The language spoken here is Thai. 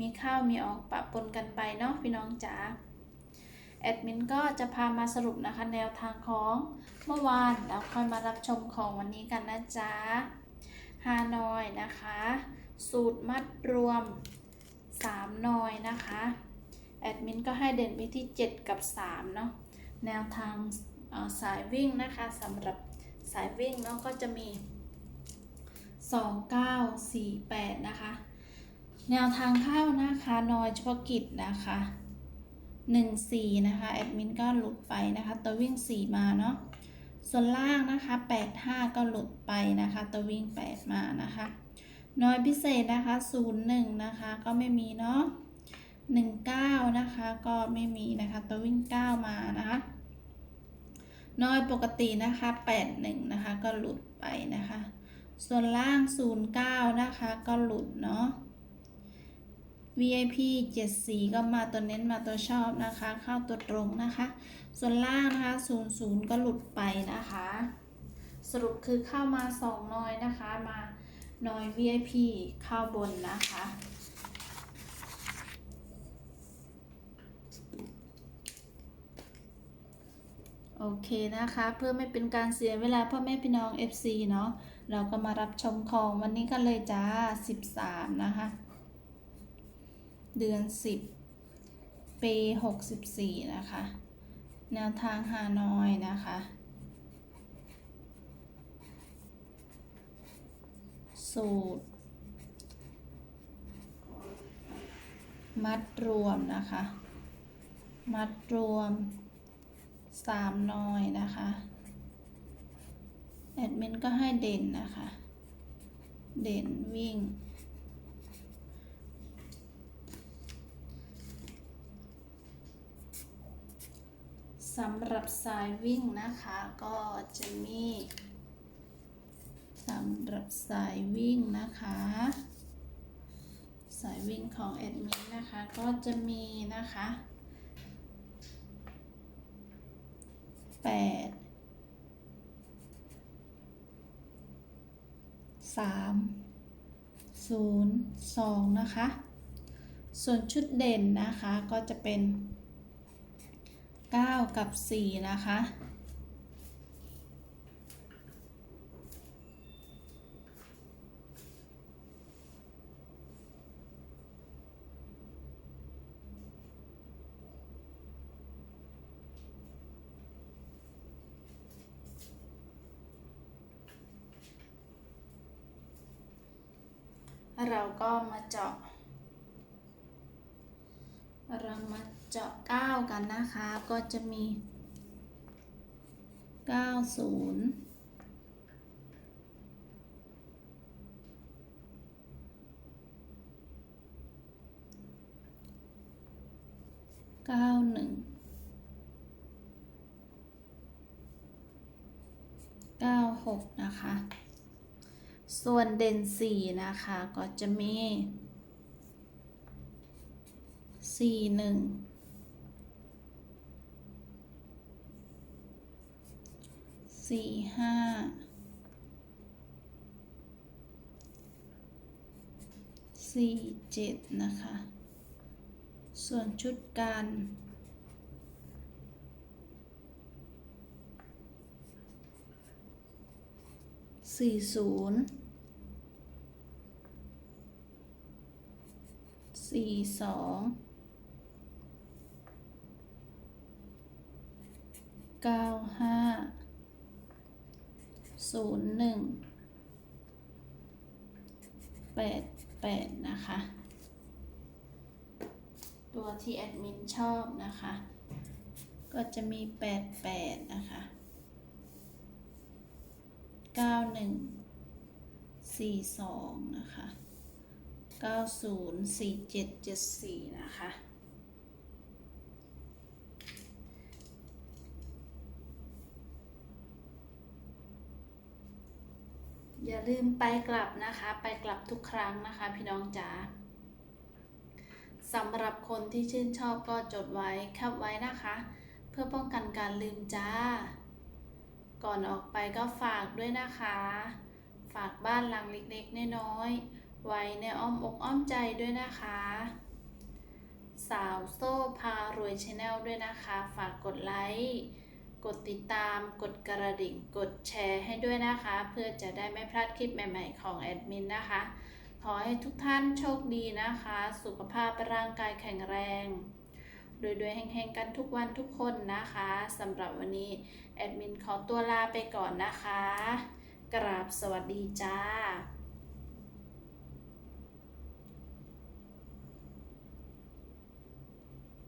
มีข้าวมีออกปะปนกันไปเนาะพี่น้องจ๋าแอดมินก็จะพามาสรุปนะคะแนวทางของเมื่อวานแล้วค่อยมารับชมของวันนี้กันนะจ๊ะฮานอยนะคะ สูตรมัดรวม 3 นอยนะคะแอดมินก็ให้เด่นไปที่ 7 กับ 3 เนาะแนวทางสายวิ่งนะคะสำหรับสายวิ่งเนาะก็จะมี 2 9 4 8 นะคะ แนวทางเข้านะคะนอยเฉพาะกิจนะคะ1 4นะคะแอดมินก็หลุดไปนะคะ ตัววิ่ง4มาเนาะส่วนล่างนะคะ8 5ก็หลุดไปนะคะ ตัววิ่ง8มานะคะน้อยพิเศษนะคะ01นะคะก็ไม่มีเนาะ19นะคะก็ไม่มีนะคะ ตัววิ่ง9มานะคะน้อยปกตินะคะ81นะคะก็หลุดไปนะคะ ส่วนล่าง09นะคะก็หลุดเนาะ VIP 74ก็มาตัวเน้นมาตัวชอบนะคะ เข้าตัวตรงนะคะ ส่วนล่างนะคะ00 ก็หลุดไปนะคะ สรุปคือเข้ามา 2 น้อยนะคะ มาน้อย VIP เข้าบนนะคะโอเคนะคะ เพื่อไม่เป็นการเสียเวลาพ่อแม่พี่น้อง FC เนาะเราก็มารับชมของวันนี้กันเลยจ้า 13 นะคะ เดือน 10 ปี 64 นะคะ แนวทางฮานอยนะคะ สูตร มัดรวมนะคะ มัดรวมสามนอยนะคะ แอดมินก็ให้เด่นนะคะ เด่นวิ่ง สำหรับสายวิ่งนะคะก็จะมีสำหรับสายวิ่งนะคะ สายวิ่งของแอดมินนะคะก็จะมีนะคะแปดสามศูนย์สองนะคะ ส่วนชุดเด่นนะคะก็จะเป็น 9 กับ 4 นะคะ เราก็มาเจาะเรามา จาะ9กันนะคะ ก็จะมี90 91 96นะคะ ส่วนเด่น4นะคะก็จะมีสี่หนึ่ง สี่ห้าสี่เจ็ดนะคะ ส่วนชุดกันสี่ศูนย์สี่สองเก้าห้า ศูนย์หนึ่งแปดแปดนะคะ ตัวที่แอดมินชอบนะคะ ก็จะมีแปดแปดนะคะเก้าหนึ่งสี่สองนะคะเก้าศูนย์สี่เจ็ดเจ็ดสี่นะคะ อย่าลืมไปกลับนะคะ ไปกลับทุกครั้งนะคะ พี่น้องจ๋าสำหรับคนที่ชื่นชอบก็จดไว้แคปไว้นะคะ เพื่อป้องกันการลืมจ้า ก่อนออกไปก็ฝากด้วยนะคะ ฝากบ้านหลังเล็กๆน้อยๆไว้ในอ้อมอกอ้อมใจด้วยนะคะ สาวโซ่พารวยชาแนลด้วยนะคะ ฝากกดไลค์ กดติดตามกดกระดิ่ง กดแชร์ให้ด้วยนะคะ เพื่อจะได้ไม่พลาดคลิปใหม่ๆของแอดมินนะคะ ขอให้ทุกท่านโชคดีนะคะ สุขภาพร่างกายแข็งแรงรวยๆแห่งๆกันทุกวันทุกคนนะคะสำหรับวันนี้ แอดมินขอตัวลาไปก่อนนะคะ กราบสวัสดีจ้า